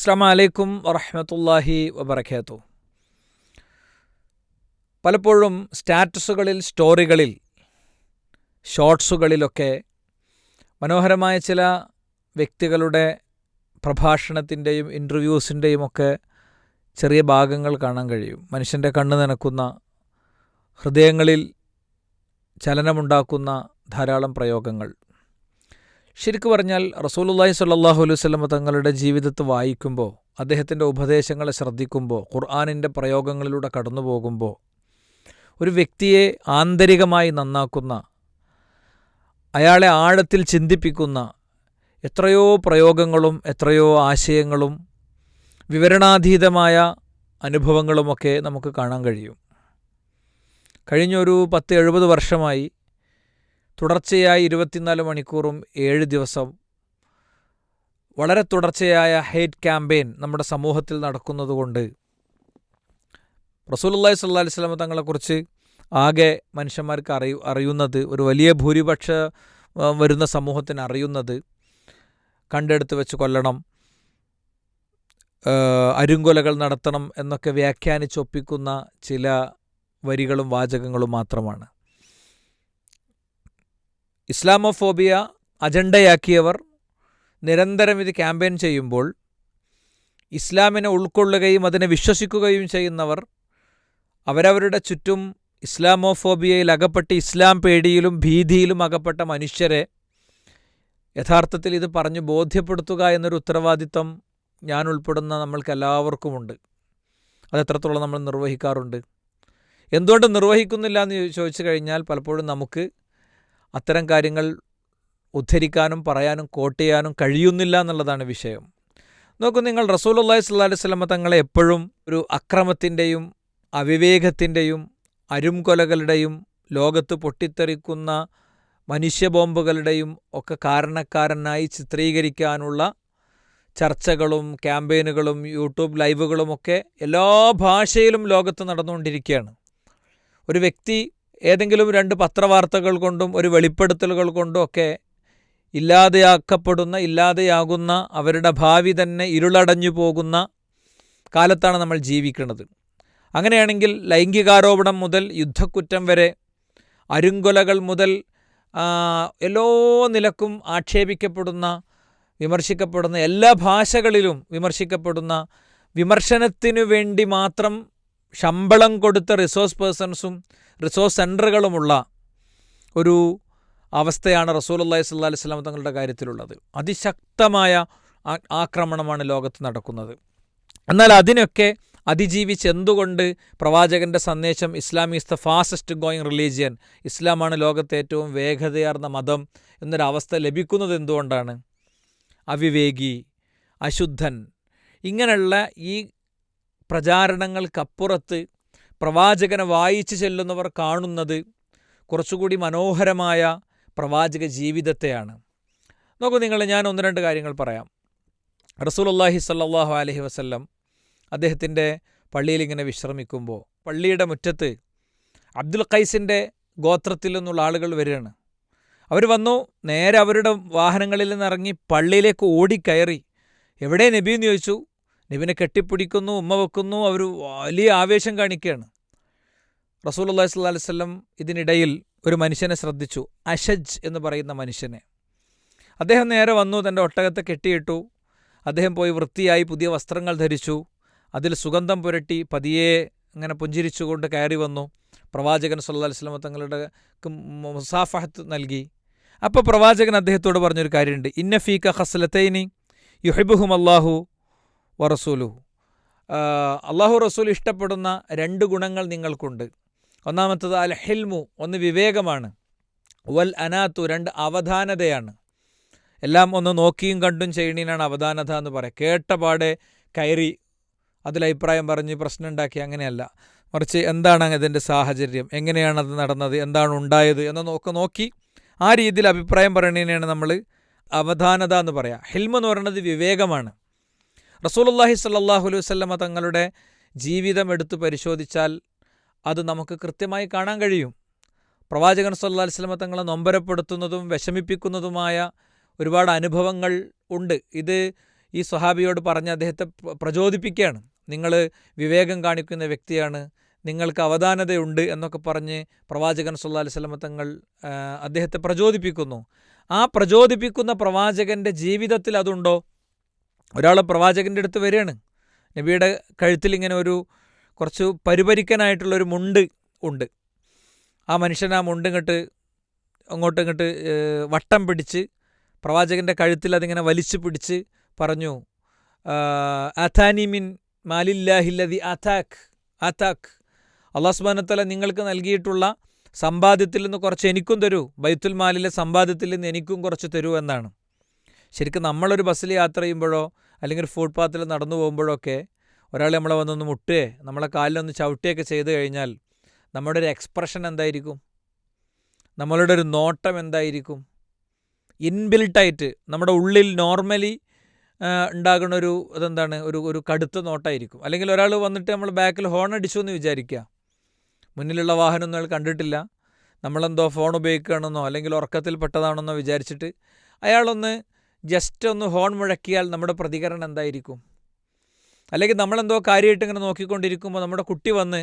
അസ്സാം വലൈക്കും വറഹമത്തല്ലാഹി വബർക്കാത്തു പലപ്പോഴും സ്റ്റാറ്റസുകളിൽ സ്റ്റോറികളിൽ ഷോർട്സുകളിലൊക്കെ മനോഹരമായ ചില വ്യക്തികളുടെ പ്രഭാഷണത്തിന്റെയും ഇന്റർവ്യൂസിന്റെയും ഒക്കെ ചെറിയ ഭാഗങ്ങൾ കാണാൻ കഴിയും. മനുഷ്യന്റെ കണ്ണ് നനക്കുന്ന ഹൃദയങ്ങളിൽ ചലനമുണ്ടാക്കുന്ന ധാരാളം പ്രയോഗങ്ങൾ. ശരിക്കു പറഞ്ഞാൽ റസൂലുള്ളാഹി സ്വല്ലാഹു അലൈഹി വസല്ലം തങ്ങളുടെ ജീവിതത്തെ വായിക്കുമ്പോൾ അദ്ദേഹത്തിന്റെ ഉപദേശങ്ങളെ ശ്രദ്ധിക്കുമ്പോൾ ഖുർആാനിന്റെ പ്രയോഗങ്ങളിലൂടെ കടന്നു പോകുമ്പോൾ ഒരു വ്യക്തിയെ ആന്തരികമായി നന്നാക്കുന്ന അയാളെ ആഴത്തിൽ ചിന്തിപ്പിക്കുന്ന എത്രയോ പ്രയോഗങ്ങളും എത്രയോ ആശയങ്ങളും വിവരണാതീതമായ അനുഭവങ്ങളുമൊക്കെ നമുക്ക് കാണാൻ കഴിയും. കഴിഞ്ഞൊരു പത്ത് എഴുപത് വർഷമായി തുടർച്ചയായി ഇരുപത്തിനാല് മണിക്കൂറും ഏഴ് ദിവസം. വളരെ തുടർച്ചയായ ഹെയ്റ്റ് ക്യാമ്പയിൻ നമ്മുടെ സമൂഹത്തിൽ നടക്കുന്നതുകൊണ്ട്. റസൂലുള്ളാഹി സ്വല്ലല്ലാഹി അലൈഹി സ്വലമ തങ്ങളെക്കുറിച്ച് ആകെ മനുഷ്യന്മാർക്ക് അറിയു അറിയുന്നത് ഒരു വലിയ ഭൂരിപക്ഷ വരുന്ന സമൂഹത്തിന് അറിയുന്നത് കണ്ടെടുത്ത് വെച്ച് കൊല്ലണം അരുങ്കൊലകൾ നടത്തണം എന്നൊക്കെ വ്യാഖ്യാനിച്ചൊപ്പിക്കുന്ന ചില വരികളും വാചകങ്ങളും മാത്രമാണ്. ഇസ്ലാമോഫോബിയ അജണ്ടയാക്കിയവർ നിരന്തരം ഇത് ക്യാമ്പയിൻ ചെയ്യുമ്പോൾ ഇസ്ലാമിനെ ഉൾക്കൊള്ളുകയും അതിനെ വിശ്വസിക്കുകയും ചെയ്യുന്നവർ അവരവരുടെ ചുറ്റും ഇസ്ലാമോഫോബിയയിൽ അകപ്പെട്ട് ഇസ്ലാം പേടിയിലും ഭീതിയിലും അകപ്പെട്ട മനുഷ്യരെ യഥാർത്ഥത്തിൽ ഇത് പറഞ്ഞു ബോധ്യപ്പെടുത്തുക എന്നൊരു ഉത്തരവാദിത്തം ഞാൻ ഉൾപ്പെടുന്ന നമ്മൾക്ക് എല്ലാവർക്കുമുണ്ട് അത് എത്രത്തോളം നമ്മൾ നിർവഹിക്കാറുണ്ട്? എന്തുകൊണ്ട് നിർവഹിക്കുന്നില്ല എന്ന് ചോദിച്ചു കഴിഞ്ഞാൽ പലപ്പോഴും നമുക്ക് അത്തരം കാര്യങ്ങൾ ഉദ്ധരിക്കാനും പറയാനും കോട്ട് ചെയ്യാനും കഴിയുന്നില്ല എന്നുള്ളതാണ് വിഷയം. നോക്കൂ നിങ്ങൾ റസൂലുള്ളാഹി സ്വല്ലല്ലാഹി അലൈഹി വസല്ലം തങ്ങളെ എപ്പോഴും ഒരു അക്രമത്തിന്റെയും അവിവേകത്തിന്റെയും അരുംകൊലകളുടെയും ലോകത്ത് പൊട്ടിത്തെറിക്കുന്ന മനുഷ്യബോംബുകളുടെയും ഒക്കെ കാരണക്കാരനായി ചിത്രീകരിക്കാനുള്ള ചർച്ചകളും ക്യാമ്പയിനുകളും യൂട്യൂബ് ലൈവുകളുമൊക്കെ എല്ലാ ഭാഷയിലും ലോകത്ത് നടന്നുകൊണ്ടിരിക്കുകയാണ്. ഒരു വ്യക്തി ഏതെങ്കിലും രണ്ട് പത്രവാർത്തകൾ കൊണ്ടും ഒരു വെളിപ്പെടുത്തലുകൾ കൊണ്ടും ഒക്കെ ഇല്ലാതെയാക്കപ്പെടുന്ന ഇല്ലാതെയാകുന്ന അവരുടെ ഭാവി തന്നെ ഇരുളടഞ്ഞു പോകുന്ന കാലത്താണ് നമ്മൾ ജീവിക്കുന്നത്. അങ്ങനെയാണെങ്കിൽ ലൈംഗികാരോപണം മുതൽ യുദ്ധക്കുറ്റം വരെ അരുങ്കൊലകൾ മുതൽ എല്ലാ നിലക്കും ആക്ഷേപിക്കപ്പെടുന്ന വിമർശിക്കപ്പെടുന്ന എല്ലാ ഭാഷകളിലും വിമർശിക്കപ്പെടുന്ന വിമർശനത്തിനു വേണ്ടി മാത്രം ശമ്പളം കൊടുത്ത റിസോഴ്സ് പേഴ്സൺസും റിസോഴ്സ് സെന്ററുകളുമുള്ള ഒരു അവസ്ഥയാണ് റസൂൽ റസൂലുള്ളാഹി സ്വല്ലാ അലൈഹി വസല്ലം തങ്ങളുടെ കാര്യത്തിലുള്ളത്. അതിശക്തമായ ആക്രമണമാണ് ലോകത്ത് നടക്കുന്നത്. എന്നാൽ അതിനൊക്കെ അതിജീവിച്ച് എന്തുകൊണ്ട് പ്രവാചകന്റെ സന്ദേശം Islam is the fastest going religion ഇസ്ലാമാണ് ലോകത്തെ ഏറ്റവും വേഗതയാർന്ന മതം എന്നൊരവസ്ഥ ലഭിക്കുന്നത് എന്തുകൊണ്ടാണ്? അവിവേകി അശുദ്ധൻ ഇങ്ങനെയുള്ള ഈ പ്രചാരണങ്ങൾക്കപ്പുറത്ത് പ്രവാചകനെ വായിച്ചു ചെല്ലുന്നവർ കാണുന്നത് കുറച്ചുകൂടി മനോഹരമായ പ്രവാചക ജീവിതത്തെയാണ്. നോക്കൂ നിങ്ങൾ ഞാൻ ഒന്ന് രണ്ട് കാര്യങ്ങൾ പറയാം. റസൂലുള്ളാഹി സല്ലാഹു അലഹി വസ്ല്ലം അദ്ദേഹത്തിന്റെ പള്ളിയിൽ ഇങ്ങനെ വിശ്രമിക്കുമ്പോൾ പള്ളിയുടെ മുറ്റത്ത് അബ്ദുൽ ഖൈസിന്റെ ഗോത്രത്തിൽ നിന്നുള്ള ആളുകൾ വരികയാണ്. അവർ വന്നു നേരെ അവരുടെ വാഹനങ്ങളിൽ നിന്ന് ഇറങ്ങി പള്ളിയിലേക്ക് ഓടിക്കയറി. എവിടെ നബി എന്ന് ചോദിച്ചു? നബിനെ കെട്ടിപ്പിടിക്കുന്നു ഉമ്മ വെക്കുന്നു അവർ വലിയ ആവേശം കാണിക്കുകയാണ്. റസൂൽ അള്ളാഹി സ്വല്ലാ വല്ലം ഇതിനിടയിൽ ഒരു മനുഷ്യനെ ശ്രദ്ധിച്ചു. അഷജ് എന്ന് പറയുന്ന മനുഷ്യനെ. അദ്ദേഹം നേരെ വന്നു തന്റെ ഒട്ടകത്തെ കെട്ടിയിട്ടു. അദ്ദേഹം പോയി വൃത്തിയായി പുതിയ വസ്ത്രങ്ങൾ ധരിച്ചു. അതിൽ സുഗന്ധം പുരട്ടി പതിയെ അങ്ങനെ പുഞ്ചിരിച്ചുകൊണ്ട് കയറി വന്നു. പ്രവാചകൻ സല്ലാ വസ്ലമ തങ്ങളുടെ മുസാഫഹത്ത് നൽകി. അപ്പോൾ പ്രവാചകൻ അദ്ദേഹത്തോട് പറഞ്ഞൊരു കാര്യമുണ്ട്. ഇന്ന ഫീക്ക ഹസ്ലത്തൈനി യുഹിബുഹും അള്ളാഹു വറസൂലു അള്ളാഹു റസൂൽ ഇഷ്ടപ്പെടുന്ന രണ്ട് ഗുണങ്ങൾ നിങ്ങൾക്കുണ്ട്. ഒന്നാമത്തത് അൽ ഹിൽമു ഒന്ന് വിവേകമാണ്. വൽ അനാത്തു രണ്ട് അവധാനതയാണ്. എല്ലാം ഒന്ന് നോക്കിയും കണ്ടും ചെയ്യണീനാണ് അവധാനത എന്ന് പറയാം. കേട്ടപാടെ കയറി അതിൽ അഭിപ്രായം പറഞ്ഞ് പ്രശ്നം ഉണ്ടാക്കി അങ്ങനെയല്ല. മറിച്ച് എന്താണ് ഇതിന്റെ സാഹചര്യം? എങ്ങനെയാണ് അത് നടന്നത്? എന്താണ് ഉണ്ടായത്? എന്ന് നോക്കി നോക്കി ആ രീതിയിൽ അഭിപ്രായം പറയണതിനെയാണ് നമ്മൾ അവധാനത എന്ന് പറയാം. ഹിൽമ എന്ന് പറയുന്നത് വിവേകമാണ്. റസൂലുള്ളാഹി സ്വല്ലല്ലാഹു അലൈഹി വല്ലമ തങ്ങളുടെ ജീവിതം എടുത്തു പരിശോധിച്ചാൽ അത് നമുക്ക് കൃത്യമായി കാണാൻ കഴിയും. പ്രവാചകൻ സല്ലാ അലൈഹി വസല്ലമ തങ്ങളെ നൊമ്പരപ്പെടുത്തുന്നതും വിഷമിപ്പിക്കുന്നതുമായ ഒരുപാട് അനുഭവങ്ങൾ ഉണ്ട്. ഇത് ഈ സ്വഹാബിയോട് പറഞ്ഞ് അദ്ദേഹത്തെ പ്ര- പ്രചോദിപ്പിക്കുകയാണ്. നിങ്ങൾ വിവേകം കാണിക്കുന്ന വ്യക്തിയാണ്. നിങ്ങൾക്ക് അവധാനതയുണ്ട് എന്നൊക്കെ പറഞ്ഞ് പ്രവാചകൻ സല്ലാ അലൈഹി സ്വലമ തങ്ങൾ അദ്ദേഹത്തെ പ്രചോദിപ്പിക്കുന്നു. ആ പ്രചോദിപ്പിക്കുന്ന പ്രവാചകന്റെ ജീവിതത്തിൽ അതുണ്ടോ? ഒരാൾ പ്രവാചകന്റെ അടുത്ത് വരികയാണ്. നബിയുടെ കഴുത്തിൽ ഇങ്ങനെ ഒരു കുറച്ച് പരിപരിക്കനായിട്ടുള്ളൊരു മുണ്ട് ഉണ്ട്. ആ മനുഷ്യൻ ആ മുണ്ട് ഇങ്ങോട്ട് അങ്ങോട്ടും ഇങ്ങോട്ട് വട്ടം പിടിച്ച് പ്രവാചകന്റെ കഴുത്തിൽ അതിങ്ങനെ വലിച്ചു പിടിച്ച് പറഞ്ഞു അഥാനി മിൻ മാലില്ലാഹില്ലതി അതാഖ് അതാഖ് അള്ളാഹ് സുബാനത്തല നിങ്ങൾക്ക് നൽകിയിട്ടുള്ള സമ്പാദ്യത്തിൽ നിന്ന് കുറച്ച് എനിക്കും തരൂ. ബൈത്തുൽ മാലിലെ സമ്പാദ്യത്തിൽ നിന്ന് എനിക്കും കുറച്ച് തരൂ എന്നാണ്. ശരിക്കും നമ്മളൊരു ബസ്സിൽ യാത്ര ചെയ്യുമ്പോഴോ അല്ലെങ്കിൽ ഒരു ഫുട്പാത്തിൽ നടന്നു പോകുമ്പോഴൊക്കെ ഒരാൾ നമ്മളെ വന്നൊന്ന് മുട്ടുകയെ നമ്മളെ കാലിലൊന്ന് ചവിട്ടുകയൊക്കെ ചെയ്ത് കഴിഞ്ഞാൽ നമ്മുടെ ഒരു എക്സ്പ്രഷൻ എന്തായിരിക്കും? നമ്മളുടെ ഒരു നോട്ടം എന്തായിരിക്കും? ഇൻബിൽട്ടായിട്ട് നമ്മുടെ ഉള്ളിൽ നോർമലി ഉണ്ടാകുന്ന ഒരു അതെന്താണ് ഒരു ഒരു കടുത്ത നോട്ടായിരിക്കും. അല്ലെങ്കിൽ ഒരാൾ വന്നിട്ട് നമ്മൾ ബാക്കിൽ ഹോൺ അടിച്ചു എന്ന് വിചാരിക്കുക. മുന്നിലുള്ള വാഹനമൊന്നും അയാൾ കണ്ടിട്ടില്ല. നമ്മളെന്തോ ഫോൺ ഉപയോഗിക്കുകയാണെന്നോ അല്ലെങ്കിൽ ഉറക്കത്തിൽ പെട്ടതാണെന്നോ വിചാരിച്ചിട്ട് അയാളൊന്ന് ജസ്റ്റ് ഒന്ന് ഹോൺ മുഴക്കിയാൽ നമ്മുടെ പ്രതികരണം എന്തായിരിക്കും? അല്ലെങ്കിൽ നമ്മളെന്തോ കാര്യമായിട്ട് ഇങ്ങനെ നോക്കിക്കൊണ്ടിരിക്കുമ്പോൾ നമ്മുടെ കുട്ടി വന്ന്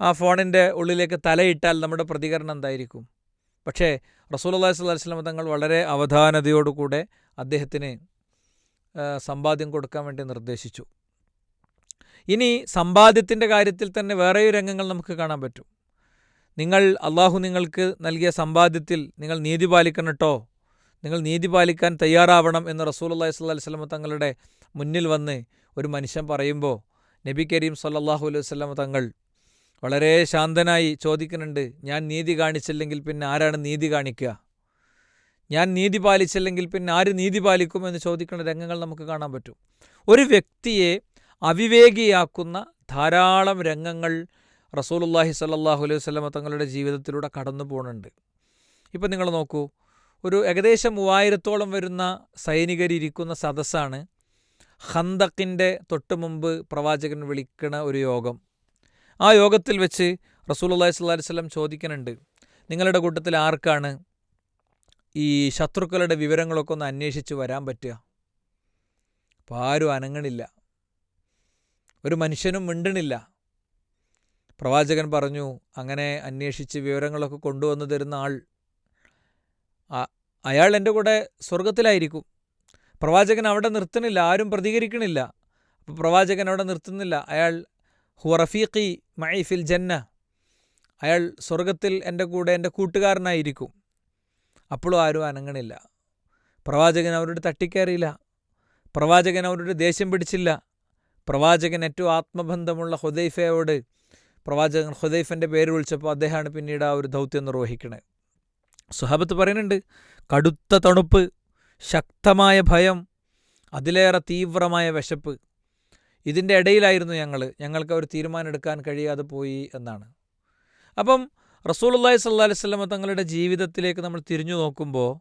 ആ ഫോണിന്റെ ഉള്ളിലേക്ക് തലയിട്ടാൽ നമ്മുടെ പ്രതികരണം എന്തായിരിക്കും? പക്ഷേ റസൂൽ അള്ളാഹി സ്വല്ലാ വസല്ലം തങ്ങൾ വളരെ അവധാനതയോടുകൂടെ അദ്ദേഹത്തിന് സമ്പാദ്യം കൊടുക്കാൻ വേണ്ടി നിർദ്ദേശിച്ചു. ഇനി സമ്പാദ്യത്തിന്റെ കാര്യത്തിൽ തന്നെ വേറെയും രംഗങ്ങൾ നമുക്ക് കാണാൻ പറ്റും. നിങ്ങൾ അള്ളാഹു നിങ്ങൾക്ക് നൽകിയ സമ്പാദ്യത്തിൽ നിങ്ങൾ നീതി പാലിക്കണം കേട്ടോ നിങ്ങൾ നീതി പാലിക്കാൻ തയ്യാറാവണം എന്ന് റസൂൽ അള്ളാഹി സ്വല്ലല്ലാഹി വസല്ലം തങ്ങളുടെ മുന്നിൽ വന്ന് ഒരു മനുഷ്യൻ പറയുമ്പോൾ നബി കരീം സല്ലാഹു അലൈഹി വസല്ലം തങ്ങൾ വളരെ ശാന്തനായി ചോദിക്കുന്നുണ്ട് ഞാൻ നീതി കാണിച്ചില്ലെങ്കിൽ പിന്നെ ആരാണ് നീതി കാണിക്കുക? ഞാൻ നീതി പാലിച്ചില്ലെങ്കിൽ പിന്നെ ആര് നീതി പാലിക്കും? എന്ന് ചോദിക്കുന്ന രംഗങ്ങൾ നമുക്ക് കാണാൻ പറ്റും. ഒരു വ്യക്തിയെ അവിവേകിയാക്കുന്ന ധാരാളം രംഗങ്ങൾ റസൂലുള്ളാഹി സല്ലാഹു അലൈഹി വസ്ലമ തങ്ങളുടെ ജീവിതത്തിലൂടെ കടന്നു പോകുന്നുണ്ട് ഇപ്പം നിങ്ങൾ നോക്കൂ ഒരു ഏകദേശം മൂവായിരത്തോളം വരുന്ന സൈനികരിരിക്കുന്ന സദസ്സാണ് ഹന്തക്കിന്റെ തൊട്ട് മുമ്പ് പ്രവാചകൻ വിളിക്കണ ഒരു യോഗം. ആ യോഗത്തിൽ വെച്ച് റസൂലുള്ളാഹി സ്വല്ലല്ലാഹി അലൈഹി വസല്ലം ചോദിക്കുന്നുണ്ട് നിങ്ങളുടെ കൂട്ടത്തിൽ ആർക്കാണ് ഈ ശത്രുക്കളുടെ വിവരങ്ങളൊക്കെ ഒന്ന് അന്വേഷിച്ച് വരാൻ പറ്റുക? അപ്പോൾ ആരും അനങ്ങണില്ല. ഒരു മനുഷ്യനും മിണ്ടണില്ല. പ്രവാചകൻ പറഞ്ഞു അങ്ങനെ അന്വേഷിച്ച് വിവരങ്ങളൊക്കെ കൊണ്ടുവന്നു തരുന്ന ആൾ അയാൾ എന്റെ കൂടെ സ്വർഗത്തിലായിരിക്കും പ്രവാചകൻ അവിടെ നിർത്തുന്നില്ല ആരും പ്രതികരിക്കണില്ല. അപ്പോൾ പ്രവാചകൻ അവിടെ നിർത്തുന്നില്ല. അയാൾ ഹു റഫീഖി മൈ ഫിൽ ജന്ന. അയാൾ സ്വർഗത്തിൽ എന്റെ കൂടെ എന്റെ കൂട്ടുകാരനായിരിക്കും. അപ്പോഴും ആരും അനങ്ങണില്ല. പ്രവാചകൻ അവരോട് തട്ടിക്കയറിയില്ല പ്രവാചകൻ അവരോട് ദേഷ്യം പിടിച്ചില്ല. പ്രവാചകൻ ഏറ്റവും ആത്മബന്ധമുള്ള ഹുദൈഫയോട് പ്രവാചകൻ ഹുദൈഫന്റെ പേര് വിളിച്ചപ്പോൾ അദ്ദേഹമാണ് പിന്നീട് ആ ഒരു ദൗത്യം നിർവഹിക്കണത് സുഹബത്ത് പറയുന്നുണ്ട് കടുത്ത തണുപ്പ് ശക്തമായ ഭയം അതിലേറെ തീവ്രമായ വിശപ്പ്. ഇതിന്റെ ഇടയിലായിരുന്നു ഞങ്ങൾ ഞങ്ങൾക്ക് ഒരു തീരുമാനം എടുക്കാൻ കഴിയാതെ പോയി എന്നാണ്. അപ്പം റസൂലുള്ളാഹി സ്വല്ലല്ലാഹി അലൈഹി വസല്ലമ തങ്ങളുടെ ജീവിതത്തിലേക്ക് നമ്മൾ തിരിഞ്ഞു നോക്കുമ്പോൾ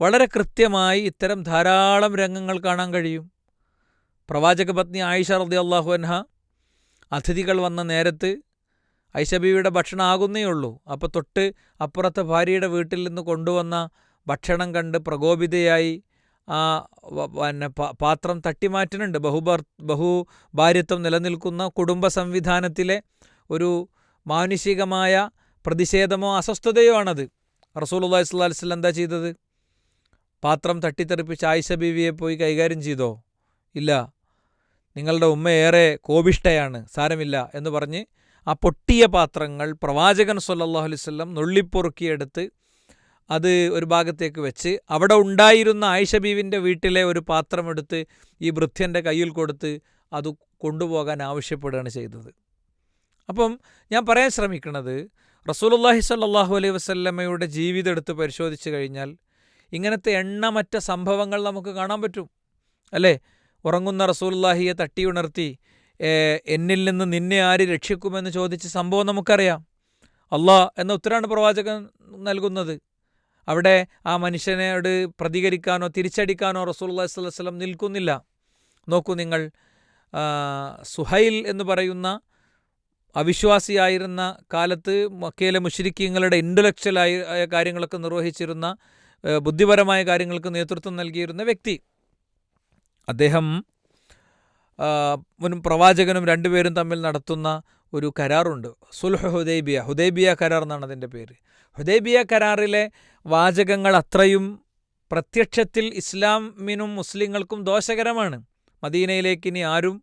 വളരെ കൃത്യമായി ഇത്തരം ധാരാളം രംഗങ്ങൾ കാണാൻ കഴിയും. പ്രവാചക പത്നി ആയിഷ റളിയല്ലാഹു അൻഹ അതിഥികൾ വന്ന നേരത്ത് ഐഷ ബീവിയുടെ ഭക്ഷണം ആകുന്നേ ഉള്ളൂ അപ്പോൾ തൊട്ട് അപ്പുറത്തെ ഭാര്യയുടെ വീട്ടിൽ നിന്ന് കൊണ്ടുവന്ന ഭക്ഷണം കണ്ട് പ്രകോപിതയായി ആ പിന്നെ പാത്രം തട്ടിമാറ്റുന്നുണ്ട്. ബഹുഭർ ഭാര്യത്വം നിലനിൽക്കുന്ന കുടുംബ സംവിധാനത്തിലെ ഒരു മാനുഷികമായ പ്രതിഷേധമോ അസ്വസ്ഥതയോ ആണത്. റസൂലുള്ളാഹി സ്വല്ലല്ലാഹി അലൈഹി വസല്ലം എന്താ ചെയ്തത്? പാത്രം തട്ടിത്തെറിപ്പിച്ച് ആയിഷ ബീവിയെ പോയി കൈകാര്യം ചെയ്തോ? ഇല്ല. നിങ്ങളുടെ ഉമ്മ ഏറെ കോപിഷ്ടയാണ് സാരമില്ല എന്ന് പറഞ്ഞ് ആ പൊട്ടിയ പാത്രങ്ങൾ പ്രവാചകൻ സല്ലല്ലാഹു അലൈഹി വസല്ലം നുള്ളിപ്പൊറുക്കിയെടുത്ത് അത് ഒരു ഭാഗത്തേക്ക് വെച്ച് അവിടെ ഉണ്ടായിരുന്ന ആയിഷ ബീവിന്റെ വീട്ടിലെ ഒരു പാത്രമെടുത്ത് ഈ വൃദ്ധന്റെ കയ്യിൽ കൊടുത്ത് അത് കൊണ്ടുപോകാൻ ആവശ്യപ്പെടുകയാണ് ചെയ്തത്. അപ്പം ഞാൻ പറയാൻ ശ്രമിക്കുന്നത് റസൂലുള്ളാഹി സല്ലാഹു അലൈഹി വസല്ലമയുടെ ജീവിതം എടുത്ത് പരിശോധിച്ച് കഴിഞ്ഞാൽ ഇങ്ങനത്തെ എണ്ണമറ്റ സംഭവങ്ങൾ നമുക്ക് കാണാൻ പറ്റും. അല്ലേ? ഉറങ്ങുന്ന റസൂലുള്ളാഹിയെ തട്ടിയുണർത്തി ഏ, എന്നിൽ നിന്ന് നിന്നെ ആര് രക്ഷിക്കുമെന്ന് ചോദിച്ച സംഭവം നമുക്കറിയാം. അള്ളാ എന്ന ഉത്തരാണ് പ്രവാചകൻ നൽകുന്നത്. അവിടെ ആ മനുഷ്യനോട് പ്രതികരിക്കാനോ തിരിച്ചടിക്കാനോ അലൈഹി വസല്ലം നിൽക്കുന്നില്ല. നോക്കൂ നിങ്ങൾ സുഹൈൽ എന്ന് പറയുന്ന അവിശ്വാസിയായിരുന്ന കാലത്ത് മക്കയിലെ മുഷിരിക്കങ്ങളുടെ ആയ കാര്യങ്ങളൊക്കെ നിർവഹിച്ചിരുന്ന ബുദ്ധിപരമായ കാര്യങ്ങൾക്ക് നേതൃത്വം നൽകിയിരുന്ന വ്യക്തി. അദ്ദേഹം മുൻ പ്രവാചകനും രണ്ടുപേരും തമ്മിൽ നടത്തുന്ന ഒരു കരാറുണ്ട്. സുൽഹ് ഹുദൈബിയ ഹുദൈബിയ കരാർ എന്നാണ് അതിന്റെ പേര്. ഹുദൈബിയ കരാറിലെ വാചകങ്ങൾ അത്രയും പ്രത്യക്ഷത്തിൽ ഇസ്ലാമിനും മുസ്ലിങ്ങൾക്കും ദോഷകരമാണ്. മദീനയിലേക്ക് ഇനി ആരും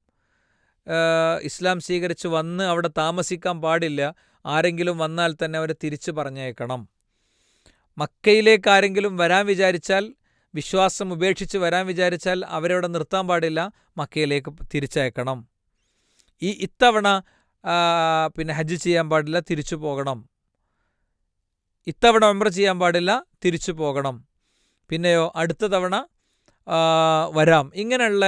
ഇസ്ലാം സ്വീകരിച്ച് വന്ന് അവിടെ താമസിക്കാൻ പാടില്ല. ആരെങ്കിലും വന്നാൽ തന്നെ അവരെ തിരിച്ചു പറഞ്ഞേക്കണം മക്കയിലേക്ക് ആരെങ്കിലും വരാൻ വിചാരിച്ചാൽ വിശ്വാസം ഉപേക്ഷിച്ച് വരാൻ വിചാരിച്ചാൽ അവരവിടെ നിർത്താൻ പാടില്ല മക്കയിലേക്ക് തിരിച്ചയക്കണം. ഈ ഇത്തവണ പിന്നെ ഹജ്ജ് ചെയ്യാൻ പാടില്ല തിരിച്ചു പോകണം. ഇത്തവണ ഉംറ ചെയ്യാൻ പാടില്ല തിരിച്ചു പോകണം. പിന്നെയോ അടുത്ത തവണ വരാം. ഇങ്ങനെയുള്ള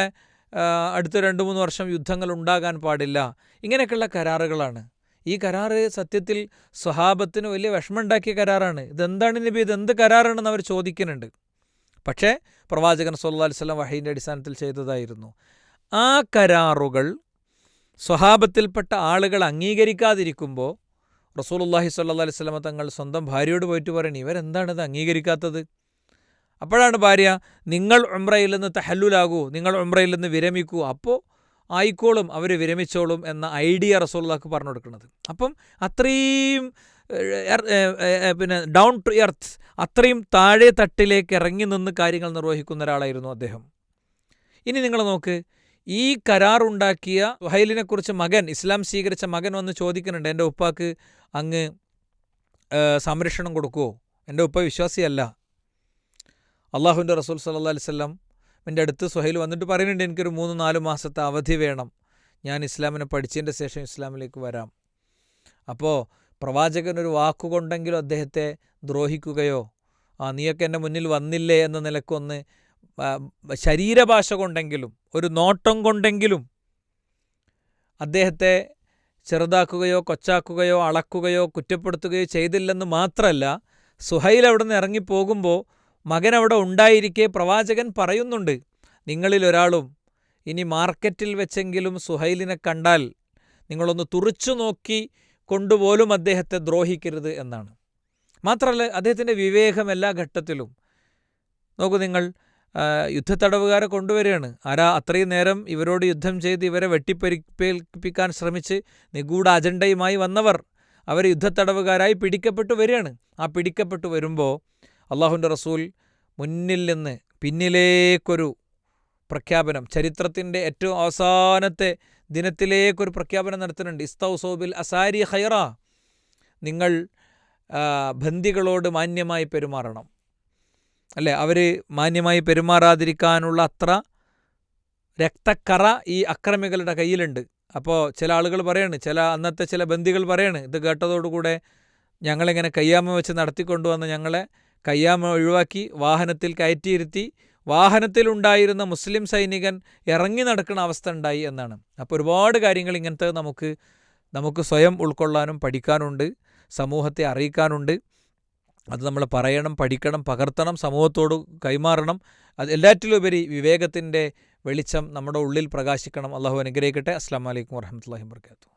അടുത്ത രണ്ട് മൂന്ന് വർഷം യുദ്ധങ്ങൾ ഉണ്ടാകാൻ പാടില്ല. ഇങ്ങനെയൊക്കെയുള്ള കരാറുകളാണ്. ഈ കരാറ് സത്യത്തിൽ സ്വഹാബത്തിന് വലിയ വിഷമമുണ്ടാക്കിയ കരാറാണ്. ഇതെന്താണ് നബി? ഇതെന്ത് കരാറാണെന്ന് അവർ ചോദിക്കുന്നുണ്ട്. പക്ഷേ പ്രവാചകൻ സല്ലല്ലാഹു അലൈഹി വസല്ലം വഹീന്റെ അടിസ്ഥാനത്തിൽ ചെയ്തതായിരുന്നു. ആ കരാറുകൾ സ്വഹാബത്തിൽപ്പെട്ട ആളുകൾ അംഗീകരിക്കാതിരിക്കുമ്പോൾ റസൂലുള്ളാഹി സല്ലാ അലൈഹി വസല്ലമ തങ്ങൾ സ്വന്തം ഭാര്യയോട് പോയിട്ട് പറയണി ഇവരെന്താണിത് അംഗീകരിക്കാത്തത്? അപ്പോഴാണ് ഭാര്യ നിങ്ങൾ ഉംറയിൽ നിന്ന് തഹല്ലുലാകൂ നിങ്ങൾ ഉംറയിൽ നിന്ന് വിരമിക്കൂ അപ്പോൾ ആയിക്കോളും അവർ വിരമിച്ചോളും എന്ന ഐഡിയ റസൂലുള്ളാഹ്ക്ക് പറഞ്ഞു കൊടുക്കുന്നത് അപ്പം അത്രയും പിന്നെ ഡൗൺ ടു എർത്ത് അത്രയും താഴെ തട്ടിലേക്ക് ഇറങ്ങി നിന്ന് കാര്യങ്ങൾ നിർവഹിക്കുന്ന ഒരാളായിരുന്നു അദ്ദേഹം. ഇനി നിങ്ങൾ നോക്ക് ഈ കരാറുണ്ടാക്കിയ സുഹൈലിനെക്കുറിച്ച് മകൻ ഇസ്ലാം സ്വീകരിച്ച മകൻ വന്ന് ചോദിക്കുന്നുണ്ട് എന്റെ ഉപ്പാക്ക് അങ്ങ് സംരക്ഷണം കൊടുക്കുമോ എന്റെ ഉപ്പ വിശ്വാസിയല്ല. അള്ളാഹുവിന്റെ റസൂൽ സല്ലാ അലൈഹി വസല്ലം എന്റെ അടുത്ത് സുഹൈൽ വന്നിട്ട് പറയുന്നുണ്ട് എനിക്കൊരു മൂന്ന് നാല് മാസത്തെ അവധി വേണം. ഞാൻ ഇസ്ലാമിനെ പഠിച്ചതിന്റെ ശേഷം ഇസ്ലാമിലേക്ക് വരാം. അപ്പോൾ പ്രവാചകൻ ഒരു വാക്കുകൊണ്ടെങ്കിലും അദ്ദേഹത്തെ ദ്രോഹിക്കുകയോ ആ നീയൊക്കെ എന്റെ മുന്നിൽ വന്നില്ലേ? എന്ന നിലക്കൊന്ന് ശരീരഭാഷ കൊണ്ടെങ്കിലും ഒരു നോട്ടം കൊണ്ടെങ്കിലും അദ്ദേഹത്തെ ചെറുതാക്കുകയോ കൊച്ചാക്കുകയോ അളക്കുകയോ കുറ്റപ്പെടുത്തുകയോ ചെയ്തില്ലെന്ന് മാത്രമല്ല സുഹൈൽ അവിടെ നിന്ന് ഇറങ്ങിപ്പോകുമ്പോൾ മകൻ അവിടെ ഉണ്ടായിരിക്കെ പ്രവാചകൻ പറയുന്നുണ്ട് നിങ്ങളിൽ ഒരാളും ഇനി മാർക്കറ്റിൽ വെച്ചെങ്കിലും സുഹൈലിനെ കണ്ടാൽ നിങ്ങളൊന്ന് തുറച്ചു നോക്കി കൊണ്ടുപോലും അദ്ദേഹത്തെ ദ്രോഹിക്കരുത് എന്നാണ്. മാത്രമല്ല അദ്ദേഹത്തിന്റെ വിവേകം എല്ലാ ഘട്ടത്തിലും. നോക്കൂ നിങ്ങൾ യുദ്ധ യുദ്ധത്തടവുകാരെ കൊണ്ടുവരികയാണ്. ആരാ അത്രയും നേരം ഇവരോട് യുദ്ധം ചെയ്ത് ഇവരെ വെട്ടിപ്പരിപ്പേൽപ്പിക്കാൻ ശ്രമിച്ച് നിഗൂഢ അജണ്ടയുമായി വന്നവർ അവർ യുദ്ധത്തടവുകാരായി പിടിക്കപ്പെട്ടു വരികയാണ്. ആ പിടിക്കപ്പെട്ടു വരുമ്പോൾ അള്ളാഹുന്റെ റസൂൽ മുന്നിൽ നിന്ന് പിന്നിലേക്കൊരു പ്രഖ്യാപനം. ചരിത്രത്തിന്റെ ഏറ്റവും അവസാനത്തെ ദിനത്തിലേക്കൊരു പ്രഖ്യാപനം നടത്തുന്നുണ്ട്. ഇസ്തൗസോബിൽ അസാരി ഹൈറ നിങ്ങൾ ബന്ധികളോട് മാന്യമായി പെരുമാറണം. അല്ലേ? അവർ മാന്യമായി പെരുമാറാതിരിക്കാനുള്ള അത്ര രക്തക്കറ ഈ അക്രമികളുടെ കയ്യിലുണ്ട്. അപ്പോൾ ചില ആളുകൾ പറയാണ് ചില അന്നത്തെ ചില ബന്ധികൾ പറയാണ് ഇത് കേട്ടതോടുകൂടെ ഞങ്ങളിങ്ങനെ കയ്യാമ വെച്ച് നടത്തിക്കൊണ്ടുവന്ന് ഞങ്ങളെ കയ്യാമ ഒഴിവാക്കി വാഹനത്തിൽ കയറ്റിയിരുത്തി വാഹനത്തിലുണ്ടായിരുന്ന മുസ്ലിം സൈനികൻ ഇറങ്ങി നടക്കുന്ന അവസ്ഥ ഉണ്ടായി എന്നാണ്. അപ്പോൾ ഒരുപാട് കാര്യങ്ങൾ ഇങ്ങനത്തെ നമുക്ക് നമുക്ക് സ്വയം ഉൾക്കൊള്ളാനും പഠിക്കാനുണ്ട് സമൂഹത്തെ അറിയിക്കാനുണ്ട്. അത് നമ്മൾ പറയണം പഠിക്കണം പകർത്തണം സമൂഹത്തോട് കൈമാറണം. അത് എല്ലാറ്റിലുപരി വിവേകത്തിന്റെ വെളിച്ചം നമ്മുടെ ഉള്ളിൽ പ്രകാശിക്കണം. അള്ളാഹു അനുഗ്രഹിക്കട്ടെ. അസ്സാം വലൈക്കും വർഹമത്തല്ലാഹി വർക്കാത്തു